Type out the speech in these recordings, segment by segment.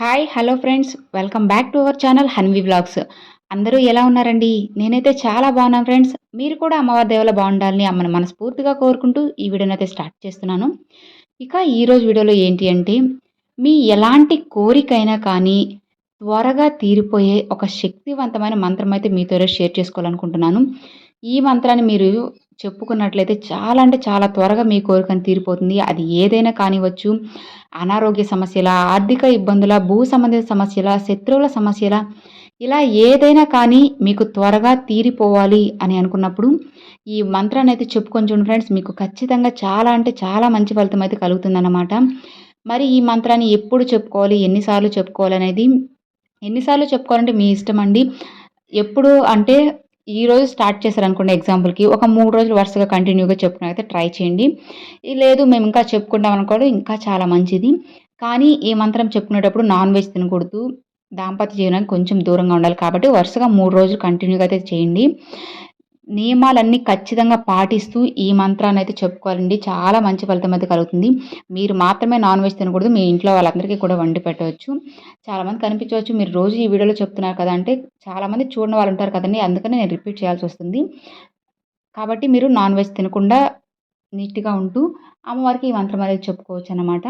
Hi hello friends welcome back to our channel Hanvi blogs అందరూ ఎలా ఉన్నారండి? నేనైతే చాలా బాగున్నాను ఫ్రెండ్స్ మీరు కూడా అమ్మవారి దేవుల బాగుండాలని అమ్మని మనస్ఫూర్తిగా కోరుకుంటూ ఈ వీడియోనైతే అయితే స్టార్ట్ చేస్తున్నాను. ఇక ఈరోజు వీడియోలో ఏంటి అంటే మీ ఎలాంటి కోరికైనా కానీ త్వరగా తీరిపోయే ఒక శక్తివంతమైన మంత్రం అయితే మీతో షేర్ చేసుకోవాలనుకుంటున్నాను. ఈ మంత్రాన్ని మీరు చెప్పుకున్నట్లయితే చాలా అంటే చాలా త్వరగా మీ కోరికను తీరిపోతుంది. అది ఏదైనా కానివచ్చు అనారోగ్య సమస్యల ఆర్థిక ఇబ్బందుల భూ సంబంధిత సమస్యల శత్రువుల సమస్యల ఇలా ఏదైనా కానీ మీకు త్వరగా తీరిపోవాలి అని అనుకున్నప్పుడు ఈ మంత్రాన్ని అయితే చెప్పుకొని చూడండి ఫ్రెండ్స్. మీకు ఖచ్చితంగా చాలా అంటే చాలా మంచి ఫలితం అయితే కలుగుతుందన్నమాట. మరి ఈ మంత్రాన్ని ఎప్పుడు చెప్పుకోవాలి? ఎన్నిసార్లు చెప్పుకోవాలి అనేది? ఎన్నిసార్లు చెప్పుకోవాలంటే మీ ఇష్టం అండి. ఎప్పుడు అంటే ఈ రోజు స్టార్ట్ చేశారనుకోండి ఎగ్జాంపుల్కి ఒక మూడు రోజులు వరుసగా కంటిన్యూగా చెప్పుకుని ట్రై చేయండి. లేదు మేము ఇంకా చెప్పుకుంటాం అనుకోవడం ఇంకా చాలా మంచిది. కానీ ఈ మంత్రం చెప్పుకునేటప్పుడు నాన్ వెజ్ తినకూడదు. దాంపత్య జీవనానికి కొంచెం దూరంగా ఉండాలి కాబట్టి వరుసగా మూడు రోజులు కంటిన్యూగా అయితే చేయండి. నియమాలన్నీ ఖచ్చితంగా పాటిస్తూ ఈ మంత్రాన్ని అయితే చెప్పుకోవాలండి. చాలా మంచి ఫలితం అయితే కలుగుతుంది. మీరు మాత్రమే నాన్ వెజ్ తినకూడదు. మీ ఇంట్లో వాళ్ళందరికీ కూడా వండి పెట్టవచ్చు. చాలామంది కనిపించవచ్చు. మీరు రోజు ఈ వీడియోలో చెప్తున్నారు కదా అంటే చాలామంది చూడని వాళ్ళు ఉంటారు కదండి. అందుకని నేను రిపీట్ చేయాల్సి వస్తుంది. కాబట్టి మీరు నాన్ వెజ్ తినకుండా నీట్గా ఉంటూ అమ్మవారికి ఈ మంత్రం అనేది చెప్పుకోవచ్చు అనమాట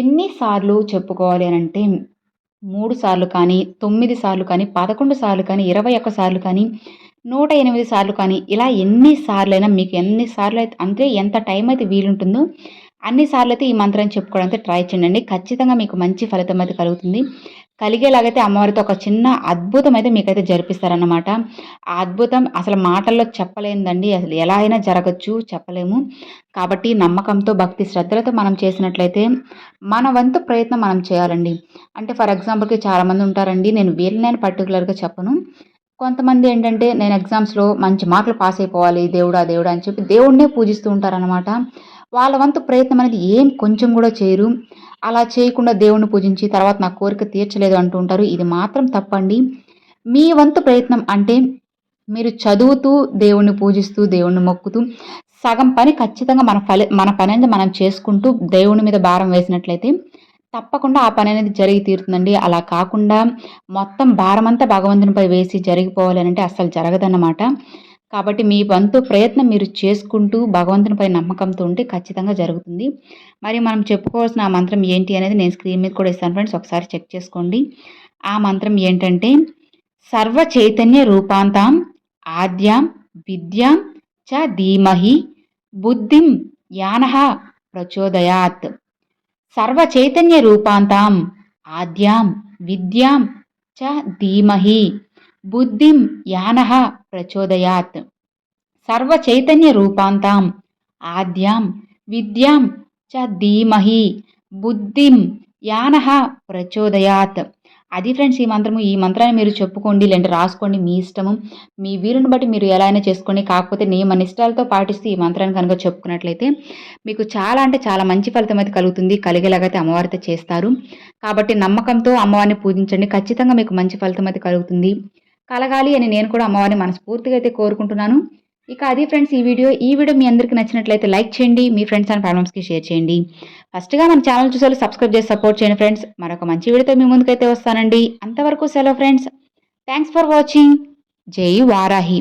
ఎన్నిసార్లు చెప్పుకోవాలి అని అంటే మూడు సార్లు కానీ తొమ్మిది సార్లు కానీ పదకొండు సార్లు కానీ ఇరవై ఒక్క సార్లు కానీ నూట ఎనిమిది సార్లు కానీ ఇలా ఎన్నిసార్లైనా మీకు ఎన్నిసార్లు అయితే అంటే ఎంత టైం అయితే వీలుంటుందో అన్నిసార్లు అయితే ఈ మంత్రం చెప్పుకోవడానికి ట్రై చేయండి. ఖచ్చితంగా మీకు మంచి ఫలితం అయితే కలుగుతుంది. కలిగేలాగైతే అమ్మవారితో ఒక చిన్న అద్భుతం అయితే మీకైతే జరిపిస్తారన్నమాట. ఆ అద్భుతం అసలు మాటల్లో చెప్పలేందండి. అసలు ఎలా అయినా జరగచ్చు చెప్పలేము. కాబట్టి నమ్మకంతో భక్తి శ్రద్ధలతో మనం చేసినట్లయితే మన వంతు ప్రయత్నం మనం చేయాలండి. అంటే ఫర్ ఎగ్జాంపుల్కి చాలామంది ఉంటారండి. నేను వీళ్ళని పర్టికులర్గా చెప్పను. కొంతమంది ఏంటంటే నేను ఎగ్జామ్స్లో మంచి మార్కులు పాస్ అయిపోవాలి దేవుడా దేవుడా అని చెప్పి దేవుడినే పూజిస్తూ ఉంటారనమాట వాళ్ళ వంతు ప్రయత్నం అనేది ఏం కొంచెం కూడా చేయరు. అలా చేయకుండా దేవుణ్ణి పూజించి తర్వాత నా కోరిక తీర్చలేదు అంటూ ఉంటారు. ఇది మాత్రం తప్పండి. మీ వంతు ప్రయత్నం అంటే మీరు చదువుతూ దేవుణ్ణి పూజిస్తూ దేవుణ్ణి మొక్కుతూ సగం పని ఖచ్చితంగా మన ఫలి మన పని అనేది మనం చేసుకుంటూ దేవుని మీద భారం వేసినట్లయితే తప్పకుండా ఆ పని అనేది జరిగి తీరుతుందండి. అలా కాకుండా మొత్తం భారమంతా భగవంతునిపై వేసి జరిగిపోవాలి అంటే అస్సలు జరగదన్నమాట. కాబట్టి మీ వంతు ప్రయత్నం మీరు చేసుకుంటూ భగవంతునిపై నమ్మకంతో ఉంటే ఖచ్చితంగా జరుగుతుంది. మరి మనం చెప్పుకోవాల్సిన ఆ మంత్రం ఏంటి అనేది నేను స్క్రీన్ మీద కూడా ఇస్తాను ఫ్రెండ్స్. ఒకసారి చెక్ చేసుకోండి. ఆ మంత్రం ఏంటంటే సర్వ చైతన్య రూపాంతం ఆద్యాం విద్యాం చ ధీమహి బుద్ధిం యానహ ప్రచోదయాత్. సర్వచైతన్య రూపాంతాం ఆద్యాం విద్యాం చ ధీమహి బుద్ధిం యానః ప్రచోదయాత్. సర్వచైతన్య రూపాంతాం ఆద్యాం విద్యాం చ ధీమహి బుద్ధిం యానః ప్రచోదయాత్. అది ఫ్రెండ్స్ ఈ మంత్రము ఈ మంత్రాన్ని మీరు చెప్పుకోండి లేదంటే రాసుకోండి మీ ఇష్టము. మీ వీరుని బట్టి మీరు ఎలా అయినా చేసుకోండి. కాకపోతే నియమ నిష్టాలతో పాటిస్తూ ఈ మంత్రాన్ని కనుక చెప్పుకున్నట్లయితే మీకు చాలా అంటే చాలా మంచి ఫలితం అయితే కలుగుతుంది. కలిగేలాగైతే అమ్మవారితో చేస్తారు. కాబట్టి నమ్మకంతో అమ్మవారిని పూజించండి. ఖచ్చితంగా మీకు మంచి ఫలితం అయితే కలుగుతుంది. కలగాలి అని నేను కూడా అమ్మవారిని మనస్ఫూర్తిగా అయితే కోరుకుంటున్నాను. ఇక అది ఫ్రెండ్స్ ఈ వీడియో ఈ వీడియో మీ అందరికీ నచ్చినట్లయితే లైక్ చేయండి మీ ఫ్రెండ్స్ అండ్ ఫ్యామిలీస్కి షేర్ చేయండి. ఫస్ట్గా మన ఛానల్ చూసారు సబ్స్క్రైబ్ చేసి సపోర్ట్ చేయండి ఫ్రెండ్స్ మరొక మంచి వీడియోతో మీ ముందుకైతే వస్తానండి. అంతవరకు సెలవు ఫ్రెండ్స్ థ్యాంక్స్ ఫర్ వాచింగ్ జై వారాహి.